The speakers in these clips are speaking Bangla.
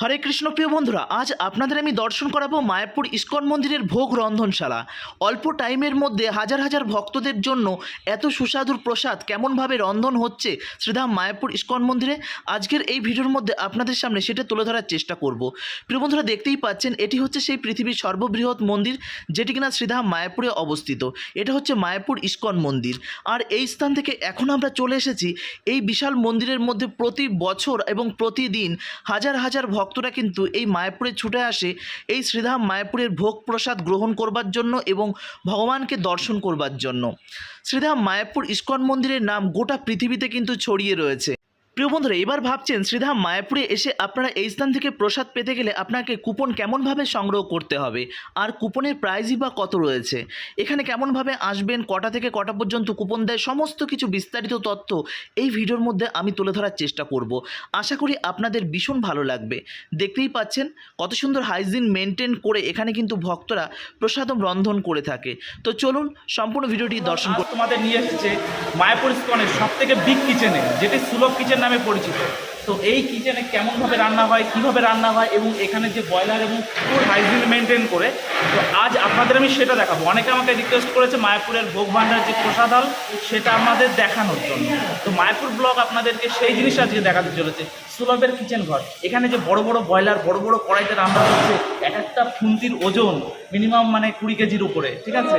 হরে কৃষ্ণ প্রিয় বন্ধুরা, আজ আপনাদের আমি দর্শন করাবো মায়াপুর ইস্কন মন্দিরের ভোগ রন্ধনশালা। অল্প টাইমের মধ্যে হাজার হাজার ভক্তদের জন্য এত সুস্বাদুর প্রসাদ কেমনভাবে রন্ধন হচ্ছে শ্রীধাম মায়াপুর ইস্কন মন্দিরে, আজকের এই ভিডিওর মধ্যে আপনাদের সামনে সেটা তুলে ধরার চেষ্টা করব। প্রিয় বন্ধুরা, দেখতেই পাচ্ছেন, এটি হচ্ছে সেই পৃথিবীর সর্ববৃহৎ মন্দির, যেটি কিনা শ্রীধাম মায়াপুরে অবস্থিত। এটা হচ্ছে মায়াপুর ইস্কন মন্দির। আর এই স্থান থেকে এখন আমরা চলে এসেছি এই বিশাল মন্দিরের মধ্যে প্রতি বছর এবং প্রতিদিন হাজার হাজার ভক্তরা কিন্তু এই মায়াপুরে ছুটে আসে, এই শ্রীধাম মায়াপুরের ভোগ প্রসাদ গ্রহণ করবার জন্য এবং ভগবানকে দর্শন করবার জন্য। শ্রীধাম মায়াপুর ইস্কন মন্দিরের নাম গোটা পৃথিবীতে কিন্তু ছড়িয়ে রয়েছে। প্রিয় বন্ধুরা, এবার ভাবছেন শ্রীধাম মায়াপুরে এসে আপনারা এই স্থান থেকে প্রসাদ পেতে গেলে আপনাকে কুপন কেমনভাবে সংগ্রহ করতে হবে? আর কুপনের প্রাইজই বা কত রয়েছে? এখানে কেমনভাবে আসবেন, কটা থেকে কটা পর্যন্ত কুপন দেয়, সমস্ত কিছু বিস্তারিত তথ্য এই ভিডিওর মধ্যে আমি তুলে ধরার চেষ্টা করব। আশা করি আপনাদের ভীষণ ভালো লাগবে। দেখতেই পাচ্ছেন, কত সুন্দর হাইজিন মেনটেন করে এখানে কিন্তু ভক্তরা প্রসাদম রন্ধন করে থাকে। তো চলুন সম্পূর্ণ ভিডিওটি দর্শন তোমাদের নিয়ে এসেছে মায়াপুর ইস্কনের সব থেকে বিগ কিচেনে যেটি সুলভ কিচেন নামে পরিচিত। তো এই কিচেনে কেমনভাবে রান্না হয়, কীভাবে রান্না হয় এবং এখানে যে ব্রয়লার এবং ফুড হাইজিন মেনটেন করে, তো আজ আপনাদের আমি সেটা দেখাবো। অনেকে আমাকে রিকোয়েস্ট করেছে মায়াপুরের ভোগ ভাণ্ডার যে প্রসাদ হল সেটা আমাদের দেখানোর জন্য। তো মায়াপুর ব্লগ আপনাদেরকে সেই জিনিস আজকে দেখাতে চলেছে। সুলভের কিচেন ঘর। এখানে যে বড় বড় ব্রয়লার, বড় বড় কড়াইতে রান্না হচ্ছে, এক একটা খুন্তির ওজন মিনিমাম মানে কুড়ি কেজির উপরে, ঠিক আছে?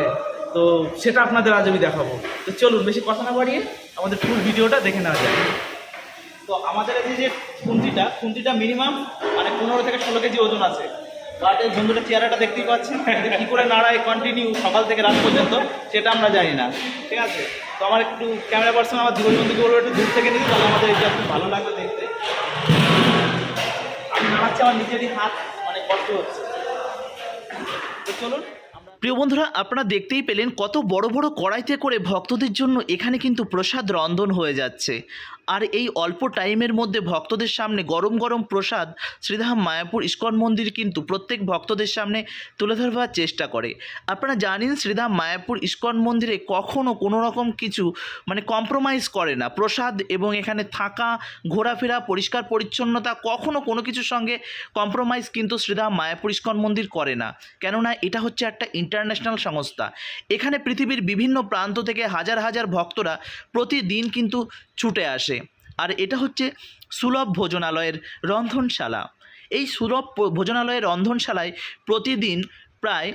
তো সেটা আপনাদের আজ আমি দেখাবো। তো চলুন, বেশি কথা না বাড়িয়ে আমাদের ফুল ভিডিওটা দেখে নেওয়া যায় তো আমাদের এই যে খুন্তিটা খুন্তিটা মিনিমাম মানে পনেরো থেকে ষোলো কেজি ওজন আছে। এই বন্ধুটা চেহারাটা দেখতেই পাচ্ছেন। কী করে নাড়ায় কন্টিনিউ সকাল থেকে রাত পর্যন্ত, সেটা আমরা জানি না। ঠিক আছে? তো আমার একটু ক্যামেরা পার্সন আমার জীবনবন্ধুকে বলব, একটু দূর থেকে নিই তাহলে আমাদের এটা খুব ভালো লাগবে দেখতে। আমি নাড়াচ্ছি আমার নিজেরই হাত মানে কষ্ট হচ্ছে। তো চলুন। প্রিয় বন্ধুরা, আপনারা দেখতেই পেলেন কত বড় বড় কড়াইতে করে ভক্তদের জন্য এখানে কিন্তু প্রসাদ রন্ধন হয়ে যাচ্ছে। আর এই অল্প টাইমের মধ্যে ভক্তদের সামনে গরম গরম প্রসাদ শ্রীধাম মায়াপুর ইস্কন মন্দির কিন্তু প্রত্যেক ভক্তদের সামনে তুলে ধরবার চেষ্টা করে। আপনারা জানেন, শ্রীধাম মায়াপুর ইস্কন মন্দিরে কখনও কোনো রকম কিছু মানে কম্প্রোমাইজ করে না। প্রসাদ এবং এখানে থাকা, ঘোরাফেরা, পরিষ্কার পরিচ্ছন্নতা কখনও কোনো কিছুর সঙ্গে কম্প্রোমাইজ কিন্তু শ্রীধাম মায়াপুর ইস্কন মন্দির করে না। কেননা, এটা হচ্ছে একটা ইন্টারন্যাশনাল সংস্থা। এখানে পৃথিবীর বিভিন্ন প্রান্ত থেকে হাজার হাজার ভক্তরা প্রতিদিন কিন্তু ছুটে আসে। আর এটা হচ্ছে সুলভ ভোজনালয়ের রন্ধনশালা। এই সুলভ ভোজনালয়ের রন্ধনশালায় প্রতিদিন প্রায়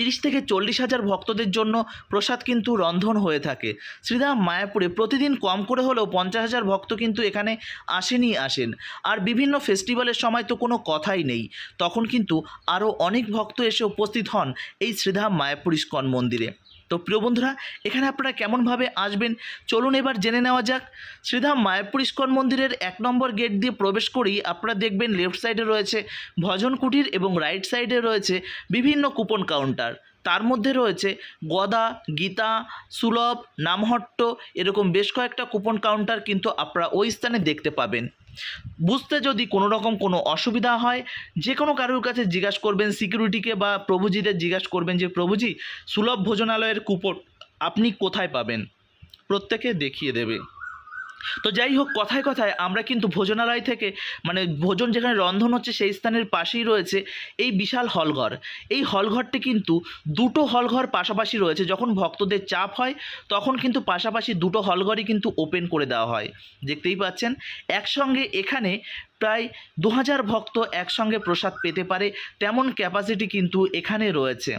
তিরিশ থেকে চল্লিশ হাজার ভক্তদের জন্য প্রসাদ কিন্তু রন্ধন হয়ে থাকে। শ্রীধাম মায়াপুরে প্রতিদিন কম করে হলেও পঞ্চাশ হাজার ভক্ত কিন্তু এখানে আসেনই আসেন। আর বিভিন্ন ফেস্টিভ্যালের সময় তো কোনো কথাই নেই। তখন কিন্তু আরও অনেক ভক্ত এসে উপস্থিত হন এই শ্রীধাম মায়াপুর ইস্কন মন্দিরে। তো প্রিয় বন্ধুরা, এখানে আপনারা কেমনভাবে আসবেন? চলুন এবার জেনে নেওয়া যাক। শ্রীধাম মায়াপুর ইস্কন মন্দিরের এক নম্বর গেট দিয়ে প্রবেশ করেই আপনারা দেখবেন লেফট সাইডে রয়েছে ভজন কুটির এবং রাইট সাইডে রয়েছে বিভিন্ন কুপন কাউন্টার। তার মধ্যে রয়েছে গদা, গীতা, সুলভ, নামহট্ট এরকম বেশ কয়েকটা কুপন কাউন্টার কিন্তু আপনারা ওই স্থানে দেখতে পাবেন। বুঝতে যদি কোনো রকম কোনো অসুবিধা হয়, যে কোনো কারোর কাছে জিজ্ঞাসা করবেন সিকিউরিটিকে বা প্রভুজিদের জিজ্ঞাসা করবেন যে, প্রভুজি, সুলভ ভোজনালয়ের কুপন আপনি কোথায় পাবেন? প্রত্যেকে দেখিয়ে দেবে। তো যাই হোক কথায় কথায় আমরা কিন্তু ভোজনালয় থেকে মানে ভোজন যেখানে রন্ধন হচ্ছে সেই স্থানের পাশেই রয়েছে এই বিশাল হলঘর। এই হলঘরটি কিন্তু দুটো হলঘর পাশাপাশি রয়েছে। যখন ভক্তদের চাপ হয়, তখন কিন্তু পাশাপাশি দুটো হলঘরই কিন্তু ওপেন করে দেওয়া হয়। দেখতেই পাচ্ছেন, একসঙ্গে এখানে প্রায় দু হাজার ভক্ত একসঙ্গে প্রসাদ পেতে পারে, তেমন ক্যাপাসিটি কিন্তু এখানে রয়েছে।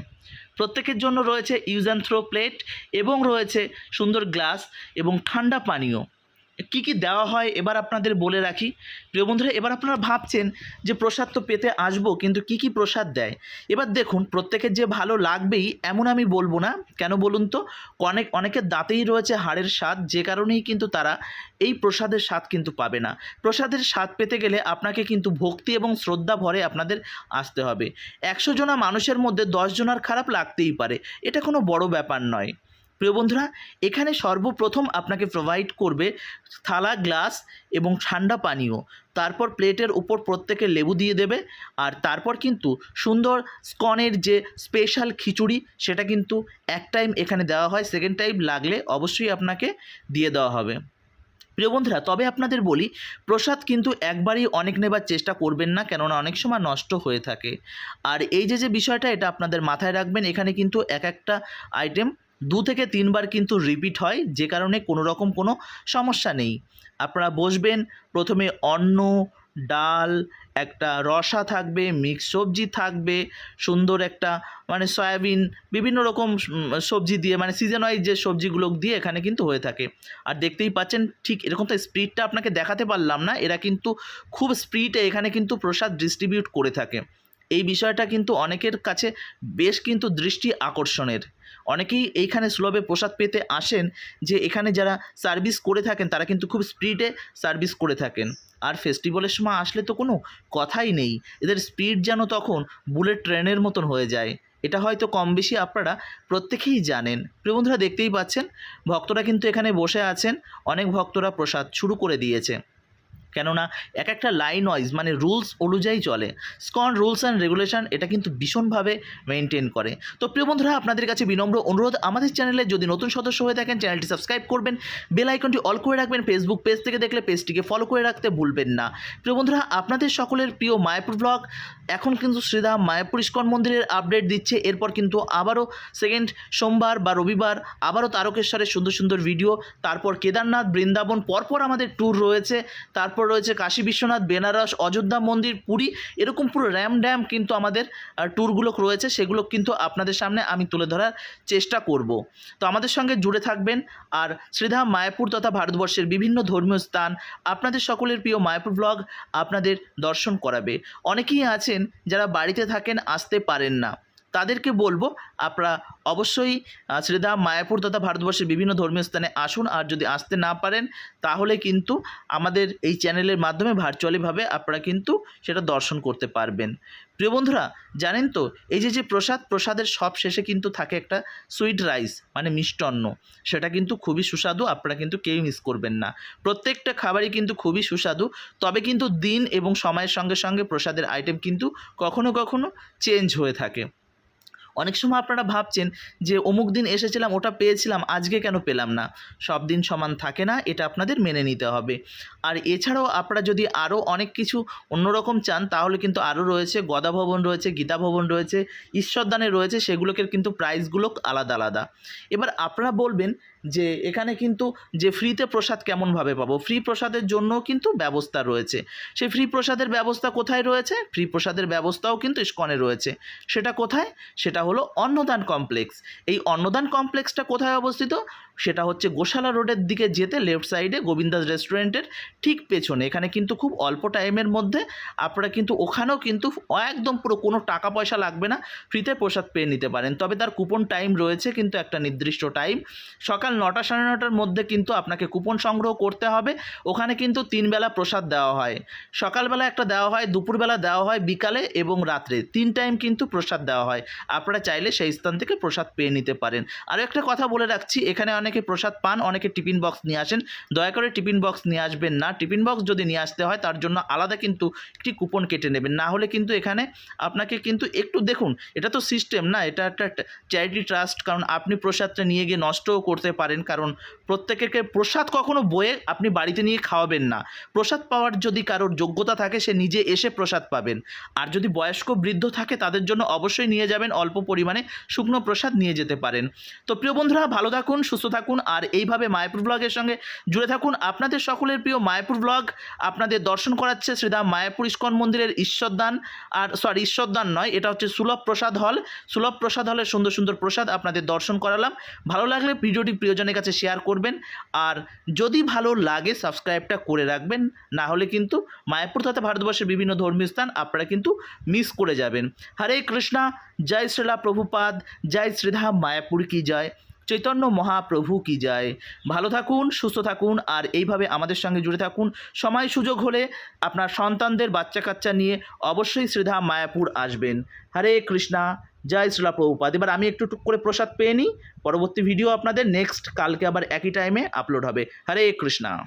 প্রত্যেকের জন্য রয়েছে ইউজ অ্যান্ড থ্রো প্লেট এবং রয়েছে সুন্দর গ্লাস এবং ঠান্ডা পানীয়। কি কি দেওয়া হয় এবার আপনাদের বলে রাখি। প্রিয় বন্ধুরা, এবার আপনারা ভাবছেন যে প্রসাদ তো পেতে আসব, কিন্তু কি কি প্রসাদ দেয়? এবার দেখুন, প্রত্যেকের যে ভালো লাগবেই এমন আমি বলব না। কেন বলুন তো? অনেক, অনেকের দাঁতেই রয়েছে হাড়ের স্বাদ, যে কারণেই কিন্তু তারা এই প্রসাদের স্বাদ কিন্তু পাবে না। প্রসাদের স্বাদ পেতে গেলে আপনাকে কিন্তু ভক্তি এবং শ্রদ্ধা ভরে আপনাদের আসতে হবে। একশো জনা মানুষের মধ্যে দশ জনার খারাপ লাগতেই পারে। এটা কোনো বড় ব্যাপার নয়। প্রিয় বন্ধুরা, এখানে সর্বপ্রথম আপনাকে প্রোভাইড করবে থালা গ্লাস এবং ঠান্ডা পানীয়। তারপর প্লেটের উপর প্রত্যেকে লেবু দিয়ে দেবে আর তারপর কিন্তু সুন্দর স্কনের যে স্পেশাল খিচুড়ি, সেটা কিন্তু এক টাইম এখানে দেওয়া হয় সেকেন্ড টাইম লাগলে অবশ্যই আপনাকে দিয়ে দেওয়া হবে। প্রিয় বন্ধুরা, তবে আপনাদের বলি, প্রসাদ কিন্তু একবারই অনেক নেবার চেষ্টা করবেন না, কেননা অনেক সময় নষ্ট হয়ে থাকে। আর এই যে যে বিষয়টা, এটা আপনাদের মাথায় রাখবেন, এখানে কিন্তু এক একটা আইটেম দু থেকে তিনবার কিন্তু রিপিট হয়, যে কারণে কোনো রকম কোনো সমস্যা নেই। আপনারা বসবেন, প্রথমে অন্ন, ডাল, একটা রসা থাকবে মিক্স সবজি থাকবে, সুন্দর একটা মানে সয়াবিন, বিভিন্ন রকম সবজি দিয়ে মানে সিজন ওয়াইজ যে সবজিগুলো দিয়ে এখানে কিন্তু হয়ে থাকে। আর দেখতেই পাচ্ছেন, ঠিক এরকম তো স্পিডটা আপনাকে দেখাতে পারলাম না, এরা কিন্তু খুব স্পিডে এখানে কিন্তু প্রসাদ ডিস্ট্রিবিউট করে থাকে। এই বিষয়টা কিন্তু অনেকের কাছে বেশ কিন্তু দৃষ্টি আকর্ষণের। অনেকেই এইখানে সুলভে প্রসাদ পেতে আসেন যে এখানে যারা সার্ভিস করে থাকেন, তারা কিন্তু খুব স্পিডে সার্ভিস করে থাকেন। আর ফেস্টিভ্যালের সময় আসলে তো কোনো কথাই নেই। এদের স্পিড যেন তখন বুলেট ট্রেনের মতন হয়ে যায়। এটা হয়তো কম বেশি আপনারা প্রত্যেকেই জানেন। প্রিয় বন্ধুরা, দেখতেই পাচ্ছেন, ভক্তরা কিন্তু এখানে বসে আছেন। অনেক ভক্তরা প্রসাদ শুরু করে দিয়েছে। কেননা এক একটা লাইন ওয়াইজ মানে রুলস অনুযায়ী চলে। স্কন রুলস অ্যান্ড রেগুলেশন এটা কিন্তু ভীষণভাবে মেনটেন করে। তো প্রিয় বন্ধুরা, আপনাদের কাছে বিনম্র অনুরোধ, আমাদের চ্যানেলে যদি নতুন সদস্য হয়ে থাকেন চ্যানেলটি সাবস্ক্রাইব করবেন বেল আইকনটি অল করে রাখবেন ফেসবুক পেজ থেকে দেখলে পেজটিকে ফলো করে রাখতে ভুলবেন না। প্রিয় বন্ধুরা, আপনাদের সকলের প্রিয় মায়াপুর ব্লগ এখন কিন্তু শ্রীধাম মায়াপুর ইস্কন মন্দিরের আপডেট দিচ্ছে, এরপর কিন্তু আবারও সেকেন্ড সোমবার বা রবিবার আবারও তারকেশ্বরের সুন্দর সুন্দর ভিডিও তারপর কেদারনাথ, বৃন্দাবন, পরপর আমাদের ট্যুর রয়েছে, তারপর রয়েছে কাশী বিশ্বনাথ, বেনারস, অযোধ্যা মন্দির, পুরী। এরকম পুরো র্যাম ড্যাম কিন্তু আমাদের ট্যুরগুলো রয়েছে। সেগুলো কিন্তু আপনাদের সামনে আমি তুলে ধরার চেষ্টা করব। তো আমাদের সঙ্গে জুড়ে থাকবেন আর শ্রীধাম মায়াপুর তথা ভারতবর্ষের বিভিন্ন ধর্মীয় স্থান আপনাদের সকলের প্রিয় মায়াপুর ব্লগ আপনাদের দর্শন করাবে। অনেকেই আছেন যারা বাড়িতে থাকেন, আসতে পারেন না। তাদেরকে বলব, আপনারা অবশ্যই শ্রীধাম মায়াপুর তথা ভারতবর্ষের বিভিন্ন ধর্মীয় স্থানে আসুন। আর যদি আসতে না পারেন, তাহলে কিন্তু আমাদের এই চ্যানেলের মাধ্যমে ভার্চুয়ালিভাবে আপনারা কিন্তু সেটা দর্শন করতে পারবেন। প্রিয় বন্ধুরা, জানেন তো, এই যে যে প্রসাদ, প্রসাদের সব শেষে কিন্তু থাকে একটা সুইট রাইস মানে মিষ্টান্ন। সেটা কিন্তু খুবই সুস্বাদু, আপনারা কিন্তু কেউ মিস করবেন না। প্রত্যেকটা খাবারই কিন্তু খুবই সুস্বাদু, তবে কিন্তু দিন এবং সময়ের সঙ্গে সঙ্গে প্রসাদের আইটেম কিন্তু কখনো কখনো চেঞ্জ হয়ে থাকে। অনেক সময় আপনারা ভাবছেন যে অমুক দিন এসেছিলাম, ওটা পেয়েছিলাম, আজকে কেন পেলাম না? সব দিন সমান থাকে না, এটা আপনাদের মেনে নিতে হবে। আর এছাড়াও আপনারা যদি আরও অনেক কিছু অন্যরকম চান, তাহলে কিন্তু আরও রয়েছে গদা ভবন রয়েছে গীতা ভবন রয়েছে, ঈশ্বরদানে রয়েছে সেগুলোকে কিন্তু প্রাইসগুলো আলাদা আলাদা। এবার আপনারা বলবেন যে এখানে কিন্তু যে ফ্রিতে প্রসাদ কেমনভাবে পাবো? ফ্রি প্রসাদের জন্য কিন্তু ব্যবস্থা রয়েছে। সেই ফ্রি প্রসাদের ব্যবস্থা কোথায় রয়েছে? ফ্রি প্রসাদের ব্যবস্থাও কিন্তু ইস্কনে রয়েছে। সেটা কোথায়? সেটা হলো অন্নদান কমপ্লেক্স এই অন্নদান কমপ্লেক্সটা কোথায় অবস্থিত? সেটা হচ্ছে গোশালা রোডের দিকে যেতে লেফট সাইডে গোবিন্দাস রেস্টুরেন্টের ঠিক পেছনে। এখানে কিন্তু খুব অল্প টাইমের মধ্যে আপনারা কিন্তু ওখানেও কিন্তু একদম পুরো কোনো টাকা পয়সা লাগবে না। ফ্রিতে প্রসাদ পেয়ে নিতে পারেন। তবে তার কুপন টাইম রয়েছে কিন্তু একটা নির্দিষ্ট টাইম সকাল নটা সাড়ে নটার মধ্যে কিন্তু আপনাকে কুপন সংগ্রহ করতে হবে। ওখানে কিন্তু তিন বেলা প্রসাদ দেওয়া হয়। সকালবেলা একটা দেওয়া হয়, দুপুরবেলা দেওয়া হয়, বিকালে এবং রাত্রে। তিন টাইম কিন্তু প্রসাদ দেওয়া হয়। আপনারা চাইলে সেই স্থান থেকে প্রসাদ পেয়ে নিতে পারেন। আরও একটা কথা বলে রাখছি, এখানে অনেকে প্রসাদ পান, অনেকে টিফিন বক্স নিয়ে আসেন। দয়া করে টিফিন বক্স নিয়ে আসবেন না। টিফিন বক্স যদি নিয়ে আসতে হয়, তার জন্য আলাদা কিন্তু একটি কুপন কেটে নেবেন। না হলে কিন্তু এখানে আপনাকে কিন্তু একটু দেখুন, এটা তো সিস্টেম না, এটা একটা চ্যারিটি ট্রাস্ট কারণ আপনি প্রসাদটা নিয়ে গিয়ে নষ্টও করতে পারেন, কারণ প্রত্যেকেকে প্রসাদ কখনো বয়ে আপনি বাড়িতে নিয়ে খাওয়াবেন না। প্রসাদ পাওয়ার যদি কারোর যোগ্যতা থাকে, সে নিজে এসে প্রসাদ পাবেন। আর যদি বয়স্ক বৃদ্ধ থাকে, তাদের জন্য অবশ্যই নিয়ে যাবেন, অল্প পরিমাণে শুকনো প্রসাদ নিয়ে যেতে পারেন। তো প্রিয় বন্ধুরা, ভালো থাকুন, সুস্থ থাকুন, আর এইভাবে মায়াপুর ব্লগের সঙ্গে জুড়ে থাকুন। আপনাদের সকলের প্রিয় মায়াপুর ব্লগ আপনাদের দর্শন করাচ্ছে শ্রীধাম মায়াপুর ইস্কন মন্দিরের ঈশ্বরদান, আর সরি ঈশ্বরদান নয়, এটা হচ্ছে সুলভ প্রসাদ হল। সুলভ প্রসাদ হলের সুন্দর সুন্দর প্রসাদ আপনাদের দর্শন করালাম। ভালো লাগলে ভিডিওটি প্রিয়জনের কাছে শেয়ার করবেন। আর যদি ভালো লাগে সাবস্ক্রাইবটা করে রাখবেন, না হলে কিন্তু মায়াপুর তথা ভারতবর্ষের বিভিন্ন ধর্মীয় স্থান আপনারা কিন্তু মিস করে যাবেন। হরে কৃষ্ণা, জয় শ্রীলা প্রভুপাদ, জয় শ্রীধা মায়াপুর কি জয়। চৈতন্য মহাপ্রভু কি যায়। ভালো থাকুন, সুস্থ থাকুন, আর এইভাবে আমাদের সঙ্গে জুড়ে থাকুন। সময় সুযোগ হলে আপনার সন্তানদের বাচ্চা কাচ্চা নিয়ে অবশ্যই শ্রীধাম মায়াপুর আসবেন। হরে কৃষ্ণা, জয় শ্রীলা প্রভুপাদ এবার আমি একটু টুক করে প্রসাদ পেয়ে নিই। পরবর্তী ভিডিও আপনাদের নেক্সট কালকে আবার একই টাইমে আপলোড হবে। হরে কৃষ্ণা।